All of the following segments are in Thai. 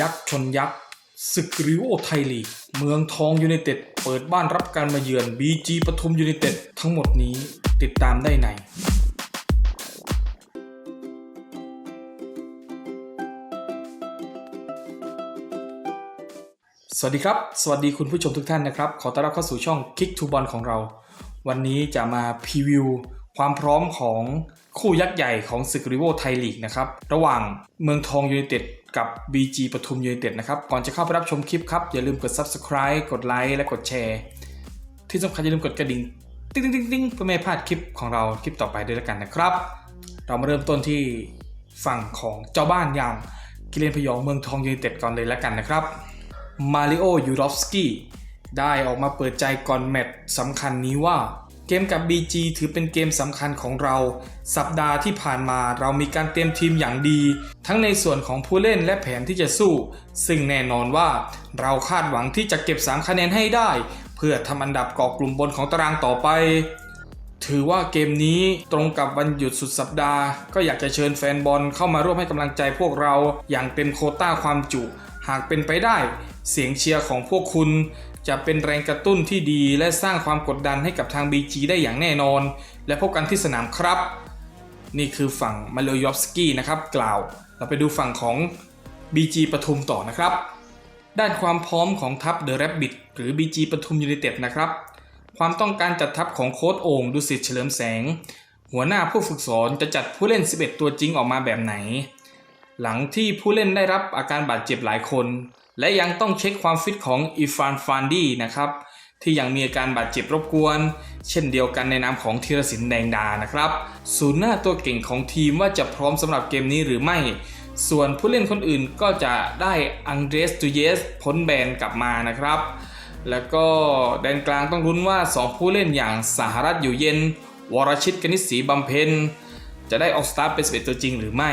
ยักษ์ชนยักษ์ศึกริโอไทยลีก เมืองทองยูไนเต็ด เปิดบ้านรับการมาเยือน BG ปทุมยูไนเต็ด ทั้งหมดนี้ติดตามได้ในสวัสดีครับ สวัสดีคุณผู้ชมทุกท่านนะครับ ขอต้อนรับเข้าสู่ช่อง Kick to Ball ของเรา วันนี้จะมาพรีวิวความพร้อมของคู่ยักษ์ใหญ่ของศึกริโวไทยลีกนะครับ ระหว่างเมืองทองยูไนเต็ด กับ BG ปทุมยูไนเต็ดนะครับ ก่อนจะเข้าไปรับชมคลิปครับ อย่าลืมกด Subscribe กดไลค์และกดแชร์ ที่สำคัญอย่าลืมกดกระดิ่ง ติ๊งติ๊งติ๊งติ๊งเพื่อไม่พลาดคลิปของเราคลิปต่อไปด้วยแล้วกันนะครับ เรามาเริ่มต้นที่ฝั่งของเจ้าบ้านอย่างกิเลนพยองเมืองทองยูไนเต็ดก่อนเลยแล้วกันนะครับ มาริโอยูรอฟสกี้ได้ออกมาเปิดใจก่อนแมตช์สำคัญนี้ว่า เกมกับ BG ถือเป็นเกมสำคัญของเรา สัปดาห์ที่ผ่านมาเรามีการเตรียมทีมอย่างดี ทั้งในส่วนของผู้เล่นและแผนที่จะสู้ ซึ่งแน่นอนว่าเราคาดหวังที่จะเก็บ 3 คะแนนให้ได้ เพื่อทำอันดับเกาะกลุ่มบนของตารางต่อไป ถือว่าเกมนี้ตรงกับวันหยุดสุดสัปดาห์ ก็อยากจะเชิญแฟนบอลเข้ามาร่วมให้กำลังใจพวกเราอย่างเต็มโคต้าความจุ หากเป็นไปได้ เสียงเชียร์ของพวกคุณ จะเป็นแรงกระตุ้นที่ดีและสร้างความกดดันให้กับทาง BG ได้อย่างแน่นอน และพบกันที่สนามครับ นี่คือฝั่งมาเลยอฟสกี้นะครับกล่าว เราไปดูฝั่งของ BG ปทุมต่อนะครับ ด้านความพร้อมของทัพเดอะแรบบิทหรือ BG ปทุมยูไนเต็ดนะครับ ความต้องการจัดทัพของโค้ดโอ่งดุสิตเฉลิมแสง หัวหน้าผู้ฝึกสอนจะจัดผู้เล่น 11 ตัวจริงออกมาแบบไหน หลังที่ผู้เล่นได้รับอาการบาดเจ็บหลายคน และยังต้องเช็คความฟิตของอีฟานฟานดี้นะครับ ที่ยังมีอาการบาดเจ็บรบกวน เช่นเดียวกันในนามของธีรศิลป์แดงดานะครับศูนย์หน้าตัวเก่งของทีมว่าจะพร้อมสำหรับเกมนี้หรือไม่ ส่วนผู้เล่นคนอื่นก็จะได้อังเดรสตูเยสพ้นแบนกลับมานะครับ แล้วก็แดนกลางต้องลุ้นว่า 2 ผู้เล่นอย่างสหรัฐอยู่เย็น วรชิตกนิษฐ์สีบำเพ็ญจะได้ออกสตาร์ทเป็น11ตัวจริงหรือไม่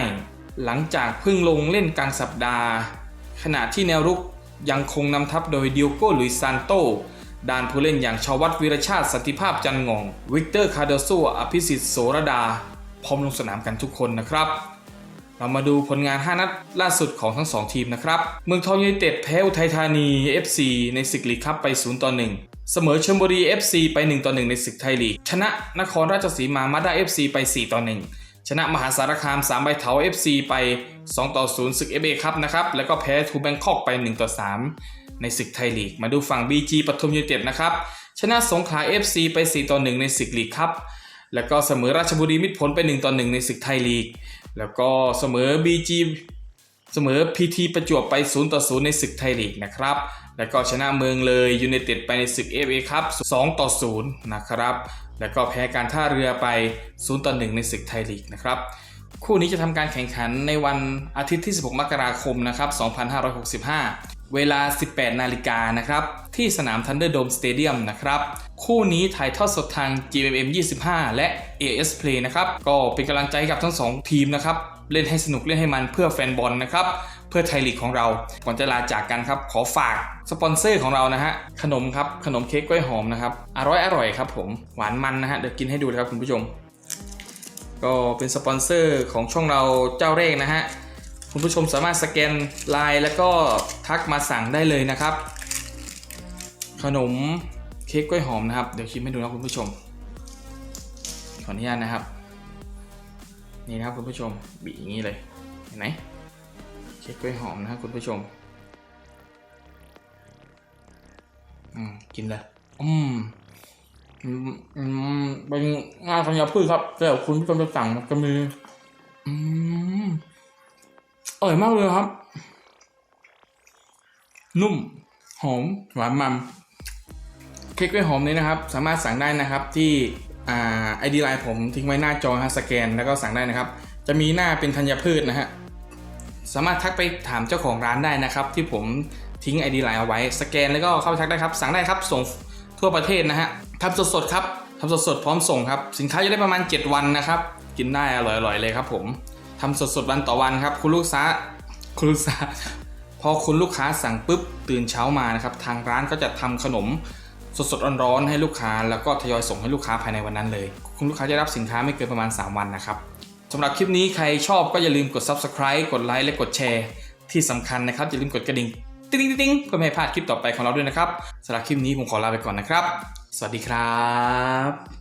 หลังจากเพิ่งลงเล่นกลางสัปดาห์ ขณะที่แนวรุกยังคงนำทัพโดยดิโอโกลุยซานโตด้านผู้เล่นอย่างชาววัดวิรชาติ สันติภาพจันงองวิกเตอร์คาร์โดโซอภิสิทธิ์โสรดา พร้อมลงสนามกันทุกคนนะครับ เรามาดูผลงาน 5 นัดล่าสุดของทั้ง 2 ทีมนะครับ เมืองทองยูไนเต็ดแพ้อุทัยธานี FC ในศึกลีกคัพไป 0 ต่อ 1 เสมอชลบุรี FC ไป 1 ต่อ 1 ในศึกไทยลีก ชนะนครราชสีมามาด้า FC ไป 4 ต่อ 1 ชนะมหาสารคาม 3 ใบเถา FC ไป 2 ต่อ 0 ศึก FA ครับนะครับ แล้วก็แพ้ทูแบงคอกไป 1 ต่อ 3 ในศึกไทยลีก มาดูฝั่ง BG ปทุมยูเต็ดนะครับ ชนะสงขลา FC ไป 4 ต่อ 1 ในศึกลีกครับแล้วก็เสมอราชบุรีมิตรผลไป 1 ต่อ 1 ในศึกไทยลีก แล้วก็เสมอ BG เสมอ PT ประจวบไป 0 ต่อ 0 ในศึกไทยลีกนะครับ แล้วก็ชนะเมืองเลยยูไนเต็ดไปในศึก FA ครับ2ต่อ 0 นะครับ แล้วก็แพ้การท่าเรือไป0ต่อ1ในศึกไทยลีกนะครับ คู่นี้จะทำการแข่งขันในวันอาทิตย์ที่ 16 มกราคมนะครับ 2565 เวลา 18 นาฬิกานะครับ ที่สนาม Thunderdome Stadium นะครับ คู่นี้ถ่ายทอดสดทาง GMM 25 และ AS Play นะครับ ก็เป็นกำลังใจให้กับทั้ง 2 ทีมนะครับ เล่นให้สนุกเล่นให้มันเพื่อแฟนบอลนะครับ เพื่อไทยลีกของเรา ก่อนจะลาจากกันครับ ขอฝากสปอนเซอร์ของเรานะฮะ ขนมครับ ขนมเค้กกล้วยหอมนะครับ อร่อยอร่อยครับผม หวานมันนะฮะ เดี๋ยวกินให้ดูนะครับคุณผู้ชม ก็เป็นสปอนเซอร์ของช่องเราเจ้าแรกนะฮะ คุณผู้ชมสามารถสแกนไลน์แล้วก็ทักมาสั่งได้เลยนะครับ ขนมเค้กกล้วยหอมนะครับ เดี๋ยวชิมให้ดูนะคุณผู้ชม ขออนุญาตนะครับ นี่นะครับคุณผู้ชมบีอย่างนี้เลย เห็นไหม เค้กกล้วยหอมนะครับคุณผู้ชม อืม กินเลย อืม อืมอืมเป็นงานธัญพืชครับแต่คุณผู้ชมจะสั่งมันจะมี อืมอร่อยมากเลยครับ นุ่ม หอม หวานมันเค้กกล้วยหอมนี้นะครับ สามารถสั่งได้นะครับที่อ่าไอดีไลน์ผมทิ้งไว้หน้าจอฮะสแกนแล้วก็สั่งได้นะครับ จะมีหน้าเป็นธัญพืชนะฮะ สามารถทักไปถามเจ้าของร้านได้นะครับ ที่ผมทิ้งไอดีไลน์เอาไว้ สแกนแล้วก็เข้าไปทักได้ครับ สั่งได้ครับ ส่งทั่วประเทศนะฮะทำสดๆครับทำสดๆพร้อมส่งครับ สินค้าจะได้ประมาณ 7 วันนะครับ กินได้อร่อยๆเลยครับผมทำสดๆวันต่อวันครับ คุณลูกค้าคุณลูกค้าพอคุณลูกค้าสั่งปุ๊บตื่นเช้ามานะครับ ทางร้านก็จะทำขนมสดๆร้อนๆให้ลูกค้า แล้วก็ทยอยส่งให้ลูกค้าภายในวันนั้นเลย คุณลูกค้าจะรับสินค้าไม่เกินประมาณ 3 วันนะครับ สำหรับคลิปนี้ใครชอบก็อย่าลืมกด subscribe กดไลค์และกดแชร์ ที่สำคัญนะครับอย่าลืมกดกระดิ่งติ๊งติ๊งติ๊งเพื่อไม่ให้พลาดคลิปต่อไปของเราด้วยนะครับสำหรับคลิปนี้ผมขอลาไปก่อนนะครับ สวัสดีครับ